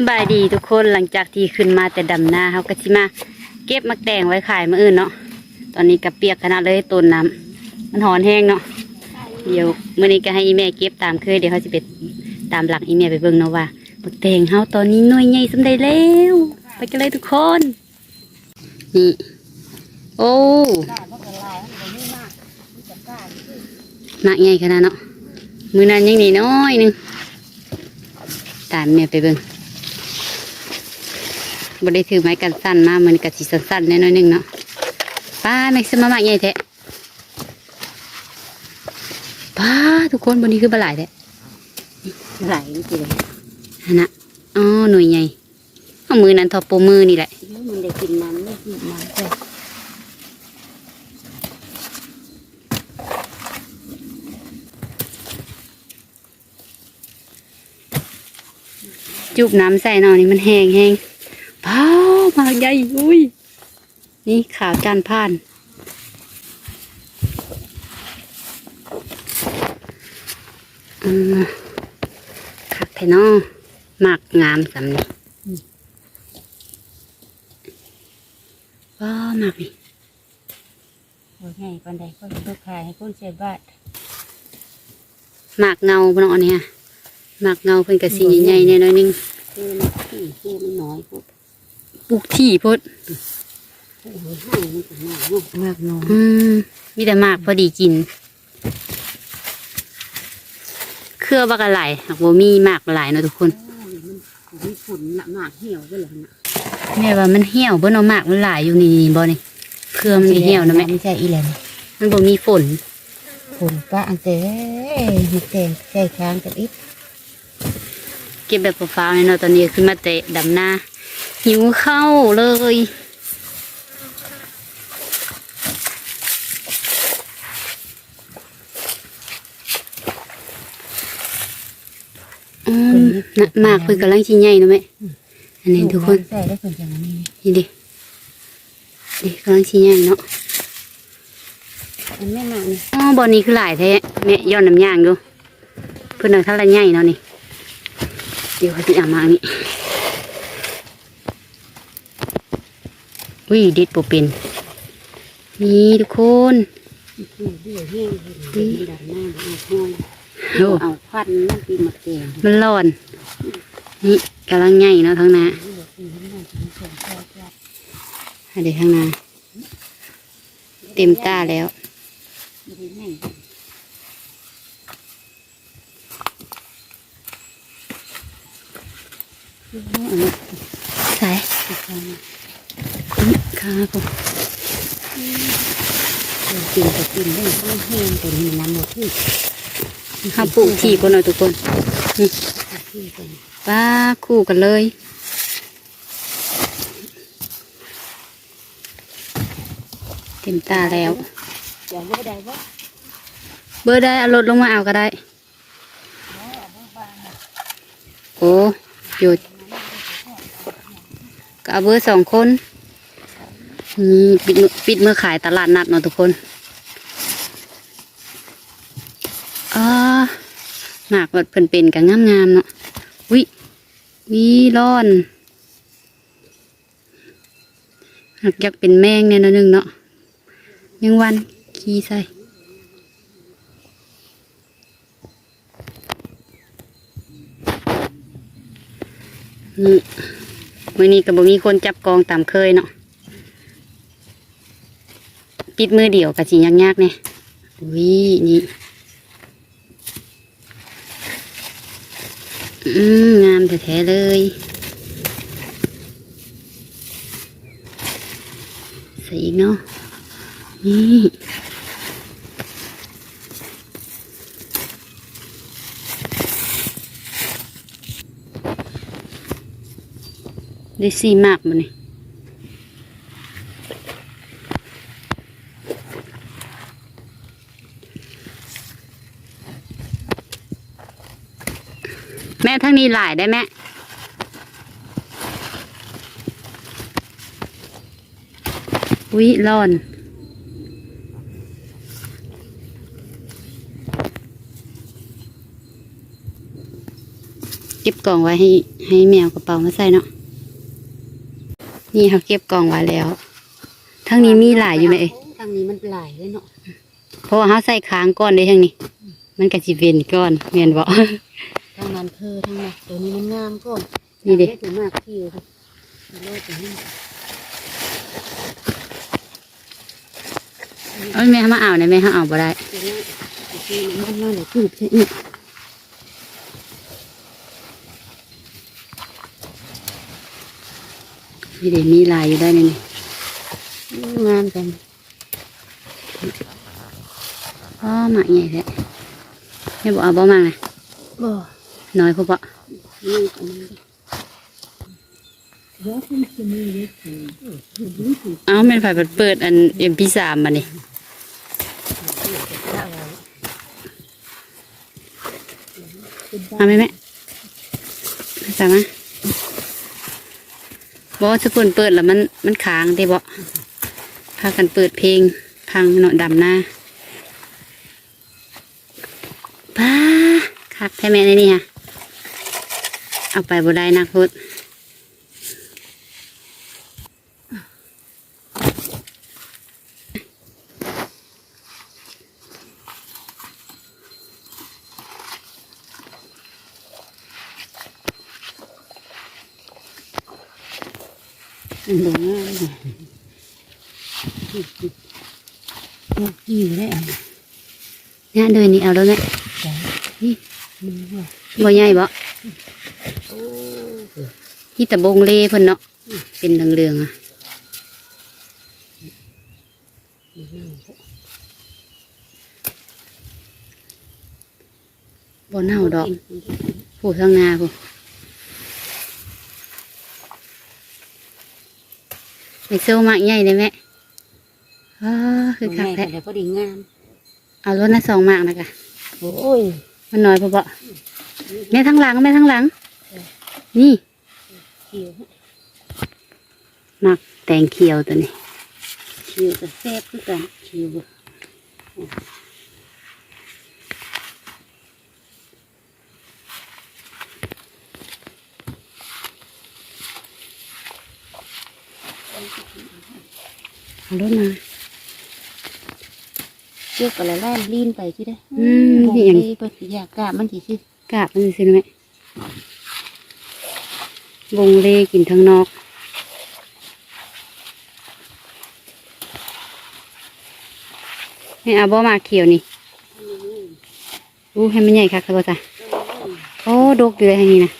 สบายดีทุกคนหลังจากที่ขึ้นมาแต่ดำนาเขาก็สิมา เก็บมักแตงไว้ขายมื้ออื่นเนาะตอนนี้กับเปียกขนาดเลยต้นน้ำมันหอนแห้งเนาะเดี๋ยวเมื้อนี้ก็ให้อีแม่เก็บตามเคยเดี๋ยวเขาจะไปตามหลังอีแม่ไปเบิ่งเนาะว่ามักแตงเฮาตอนนี้น่วยใหญ่สำได้แล้ว ไปกันเลยทุกคนนี่โอ้มากใหญ่ขนาดเนาะมือนั้นยังนี่น้อยหนึงตามแม่ไปเบิ่ง บ่ได้ถือไม้กันสั้นมามันกะสิสั้นๆแน่น้อยหนึงเนาะป้าแม็กซ์มามากใหญ่แท้ป้าทุกคนบนนี้คือบหลายแท้ไหลจริงฮะนะอ๋อหน่วยใหญ่เอามือนั้นทอปโปมือนี่แหละมันได้กินน้ำไม่กินน้ำเลยจุบน้ำใส่หน่อยนี่มันแห้งแห้ง ป้ามากใหญ่อุ้ย นี่ขาวจานผ่านอืมคักแท้เนาะมากงามสำนี่ว้ามากนี่โอ้ยไงคนใดคนลูกขายให้คนเสียบาทมากเงาพน้องอันเนี้ยมากเงาเพิ่นกระสีใหญ่ๆแน่น้อยหนึงคือมันที่คือมันน้อยปุ๊บ ปลูกที่พดโอ้ยให้มันก็น้อยเนาะมากน้อยอืมมีแต่มากพอดีกิน เครือบักอะไรหากว่ามีมากหลายเนาะทุกคนโอ้ยมันมีฝุ่นละมากเหี่ยวไปเลยนะแม่ว่ามันเหี่ยวเบิ่เนาะมากมันหลายอยู่นี่บ่นี่เครือมันสิเหี่ยวนะแม่ไม่ใช่อีแหลมมันบ่มีฝนฝุ่นป้าอันเต้มีแตงใจค้างกันอีกเก็บแบบฟ้าวๆเนาะตอนนี้ขึ้นมาเตะดำหน้า หิวข้าวเลย อืมน่ะมากเพิ่นกำลังสิใหญ่เนาะแม่ อันนี้ทุกคน ใส่ได้คนอย่างนี้นี่ดินี่กำลังชี้ใหญ่เนาะ มันไม่มากนี่อ๋อบอนนี้คือหลายแท้แม่ย้อนน้ำย่างดูเพื่อนเอาท่าละใหญ่เนาะนี่ เดี๋ยวเขาจะเอามาอันนี้ อุ้ยดิดปูเป็นนี่ทุกคนคือเดี่ยวแห้งเลยดับหน้าเอาห้อยโอ้เอาควันมันปีมาแกงมันร้อน นี่กำลังใหญ่เนาะทั้งหน้าให้เดี๋ยวข้างหน้าเต็มตาแล้วใส่ ข้าผมกินก็กินได้ข้าวแห้งแต่มีน้ำหมดที่ข้าปลูกที่คนหน่อยทุกคนนี่ที่เป็นป้าคู่กันเลยเต็มตาแล้วอย่าว่าได้ว่าเบอร์ได้เอารถลงมาเอาก็ได้ โอ้หยุดก็เอาเบอร์สองคนนี่ ปิดมือปิดมือขายตลาดนัดเนาะทุกคนอ่าหมากวัดเพิ่นเป็นกันงามๆเนาะวิวิร้อนหักอยากเป็นแมงเนี่ยนาะนึงเนาะยังวันขี้ใส่นี่มือนี้ก็บ่มีคนจับกองตามเคยเนาะ ปิดมือเดียวกะสิยากๆเนี่ยวินี่อืมงามแท้ๆเลยใส่อีกเนาะนี่ได้ซีมากมันนี่แม่ทั้งนี้หลายได้แม่วิร้อนเก็บก่อนกล่องไว้ให้ให้แมวกระเป๋ามาใส่เนาะนี่เขาเก็บกล่องไว้แล้วทั้งนี้มีหลายอยู่ไหมเอ่ยทางนี้มันหลายเลยเนาะเพราะว่าเขาใส่ค้างก้อนได้ทั้งนี้ มันก็สิเวนก้อนเมียนบอก ทางนั้นเพอทางนั้นตัวนี้มันงามก่อนนี่เด็ตัวมากที่ครับโลดตัวนี้เอาแม่เขามาเอาเนี่ยแม่เขาเอาบ่ได้ตัวนี้ตัวนี้มันน่าจะจูบใช่ไหมนี่เด็มีหลายอยู่ได้นี่นี่งามกันอ๋อหมากใหญ่แท้แม่บอกเอาบ่มากนะบ่ น้อยพอปะนี่อันนี้เดี๋ยวคุณจะเอาแม่นฝ่ายเปิดอันเอ็มพีสามมานี่ข้าไว้เอาไหมแม่สามารถบอกว่าสกุลเปิดแล้วมันมันค้างได้บ่พากันเปิดเพลงพังเนาะดำหน้าป้าคักแท้แม่ในนี่ฮะ เอาไปบ่ได้นะพุดมันดูงามเลยวกกี่ได้อันเนี่ยเดินนี่เอาแล้วแม่นี่มันว่บ่ใหญ่บ่ ที่ตะบงเล่เพิ่นเนาะเป็นเหลืองๆอะบ่เน่าดอกผู้ทางนาผู้ไปโซ่มากใหญ่เลยแม่อ้าคืคืออคัคักกแท้แต่พอดีงาม เอารถนะสองมากนะกะโอ้ย มันน้อยพอบ่แม่ทั้งหลังแม่ทั้งหลัง นี่ เขียวมักแตงเขียวตัวนี้เขียวกับแซ่บคือกันเขียวเอารถมาเชือกอะไรล่นลีนไปที่ได้อืมมองนี่อย่างไปเปิดอยากกะมันกี่ชื่อกาบมันสิไหม วงเล่กินทั้งนอก ให้เอาบ่มาเขียวนี่อู้ให้มันใหญ่คักครับจ้ะโอ้ดกอยู่เลยทางนี้นะ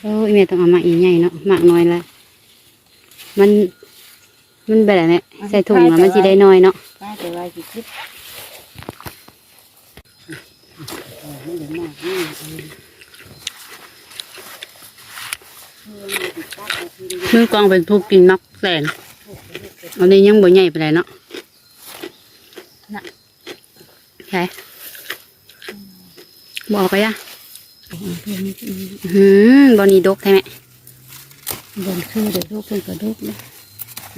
โอ้ยแม่ต้องเอามาอีกใหญ่เนาะมากน้อยละมันมันแบบไหนใส่ถุงแล้วมันสิได้น้อยเนาะป้าแต่ว่ากี่คิดไม่เหลือมากนี่อันนี้มือกองเป็นผู้กินมักแสงอันนี้ยังบ่ใหญ่ไปเลยเนาะใช่บอกไปอะหืมบอนี่ดกใช่ไหมบนคือเดี๋ยวลูกเป็นกระดูกนะ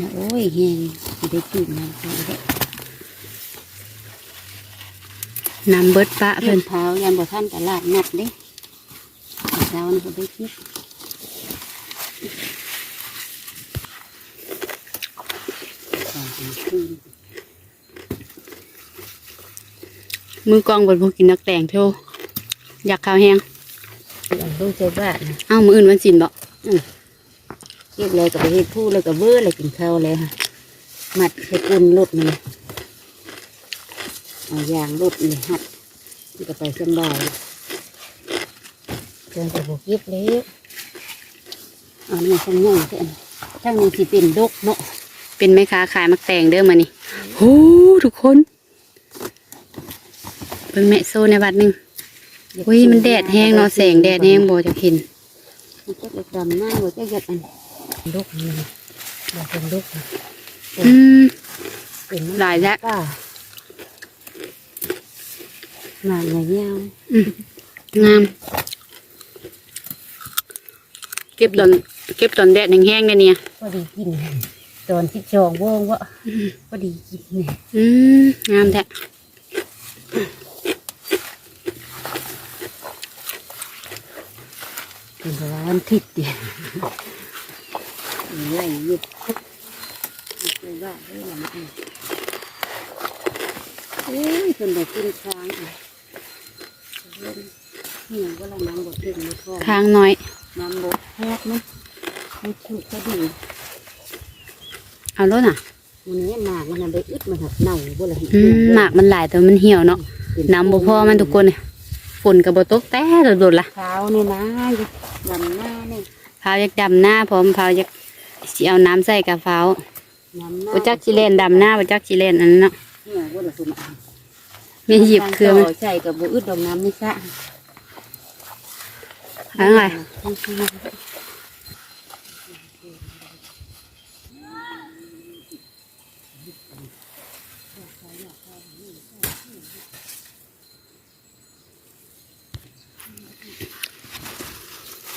นะโอ้ยเฮงสิได้จุ่มน้ำไปแล้วน้ำเบิดปะเพื่เพิ่อนนเท้ายันบ่ท่านตลาดนัดเด้เช้านี่ก็ได้คิด มือกองเป็นผู้กินนักแต่งเท่าอยากข้าวแห้งอย่างลูกใจบ้านนะเอ้ามืออื่นวันสินบอกเรียบเลยกับไปเฮ็ดผู้เลยกับเบื่อเลยกินข้าวเลยค่ะมัดใส่กุนรถมันเลยเอายางรถเลยหัดมันก็ไปสำบายเกินจะบกยิบเลยเอาเนี่ยทั้งง่ายเส้นทั้งนี้สิเป็นดกเนาะเป็นแม่ค้าขายมักแต่งเด้อมานี่โอ้ทุกคน เป็นแม่โซในบัดหนึ่งอุ้ยมันแดดแห้งเนาะแสงแดดแห้งโบจะเห็นมันจะดำหน้าบ่จะยัดอันดกนี่บเป็นดกอืมเป็นหลายแล้วป้าหนาเงยยงามเก็บตอนเก็บตอนแดดแห้งๆเนี่ยเนี่ยพอดีกินตอนที่จองวงวะพอดีกินเนี่ยอืมงามแท้ เป็นเพราะว่าวันทิศเดียวไล่หยิบไปว่าได้ละมันเอ้ยเป็นแบบกินค้างอะเล่นเหี่ยวก็ละน้ำบดเต็มเลยพ่อค้างน้อยน้ำบดแพกมั้ยไม่ชุกก็ดีเอารถน่ะวันนี้หมากมันน่ะไปอึดมันหักเน่าบ่ละอืมหมากมันหลายแต่มันเหี่ยวเนาะน้ำบ่พอมันทุกคนเนี่ยฝนกับบ่ตกแต่โดดๆล่ะขาวนี่นะ ดำหน้านี่พาวอยากดำหน้าพร้อมพาวอยากสิเอาน้ำใส่กับพาวน้ำหน้าบ่จักสิเล่นดำหน้าบ่จักสิเล่นอันนั้นเนาะเหี่ยวบ่ละสุนมีหยิบเครื่องใส่กับบ่อึดดอกน้ำนี่ซะเอะไร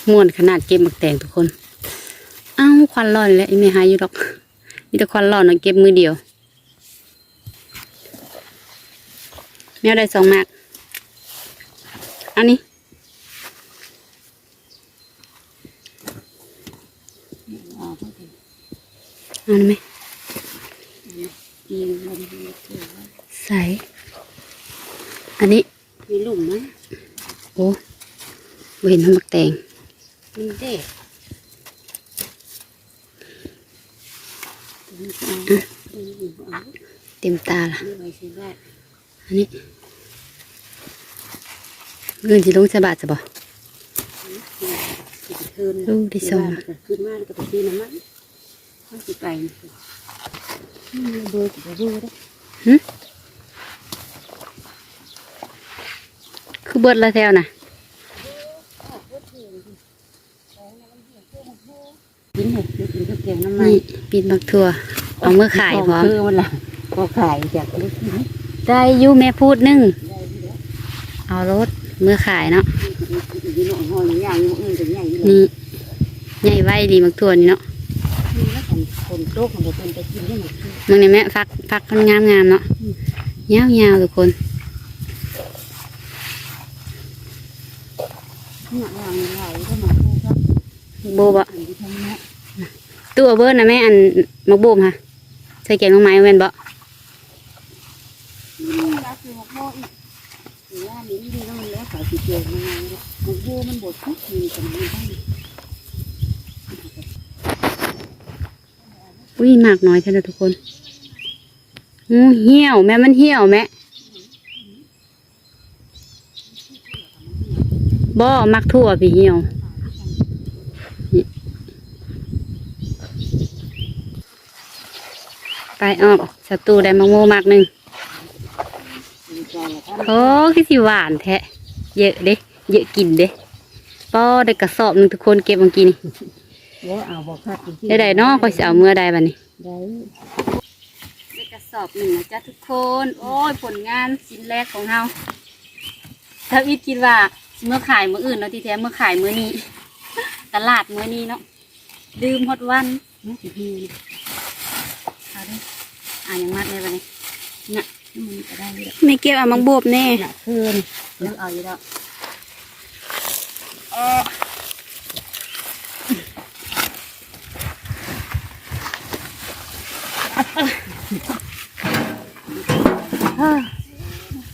ม่วนขนาดเก็บหมักแตงทุกคนอ้าวควันร้อนแล้วอีไม่หายอยู่ดอกมีแต่ควันร้อนเนาะเก็บมือเดียว แมวได้สองหมาก อันนี้ออกมาสิเอาไหมกินลมมีเกลือใส่อันนี้ มีหลุมไหมโอ้บ่เห็นหมักแตง มีเด็กเอาเอาเต็มตาล่ะเอาไว้สิได้อันนี้เงินสิลงสะบาทจะบ่สิคืนลูกที่สองขึ้นมาแล้วก็ไปซื้อน้ำมันข้าสิไปนี่เบอร์สิบเบอร์ได้คือเบิดละแถวน่ะ กินเห็ดกินข้าวเกี๊ยวน้ำมันนี่ปีนบักทั่วเอาเมื่อขายพร้อมคือมันละพอขายจากลูกนี้ได้อยูแม่พูดหนึ่งเอารถเมื่อขายเนาะอยู่หน่อยหอยอย่างอยู่อื่นถึงใหญ่เลยนี่ใหญ่ไว้ดีบักทั่วนี่เนาะนี่แล้วคนคนโตของเราเป็นไปกินได้หมดมึงนี่แม่ฟักฟักมันงามงามๆเนาะยาวยาวๆทุกคนเนี่ยวางไหลก็มาพูดครับ โบบ่อันที่ทำเนาะตัวเบิร์นะแม่อันมักโบมค่ะใส่แกงน้องไม้แม่นบ่นี่รักคือหกโมอีกหรือว่านี่ดีแล้วมันแล้วขายเกียวนมาแล้วหกโมมันบดทุกทีกันมันได้อุ้ยมากน้อยแท้เลยทุกคนอู้เหี่ยวแม่มันเหี่ยวแม่บ่มักทั่วพี่เหี่ยว ไปออกศัตรูได้มักโมมากหนึ่งมีใจแล้วก็โอ้คือสิหวานแท้เยอะเด้เยอะกินเด้ป้อได้กระสอบหนึ่งทุกคนเก็บเมื่อกี้นี่เดี๋ยวเอาบอกคัดจริงได้ได้เนาะก็สิเอาเมื่อใดบัดนี้ได้ได้กระสอบหนึ่งนะจ๊ะทุกคน โอ้ยผลงานชิ้นแรกของเราถ้าวิทย์คิดว่าสิเมื่อขายมื้ออื่นเนาะที่แท้เมื่อขายมื้อนี้ ตลาดมื้อนี้เนาะดื่มฮอดวันนี่สิพี่เอาดิ อ่านยังมัดเลยบัดนี้น่ะมันก็ได้เลยไม่เก็บเอามังบวบแน่หนักคืนเลือกเอาอยู่แล้ว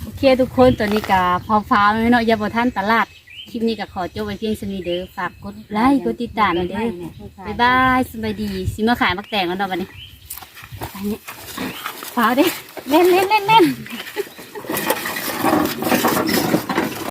โอเคทุกคนตอนนี้ก็พอฟ้าแล้วเนาะอย่าบ่ท่านตลาด คลิปนี้ก็ขอจบไว้เพียงสนี้เด้อฝากกดไลค์กดติดตามหน่อยเด้อบ๊ายบายสบายดี สิมาขายมักแตงแล้วเนาะวันนี้ไปเนี่ย ฟ้าดิเล่นเล่นเล่นเล่น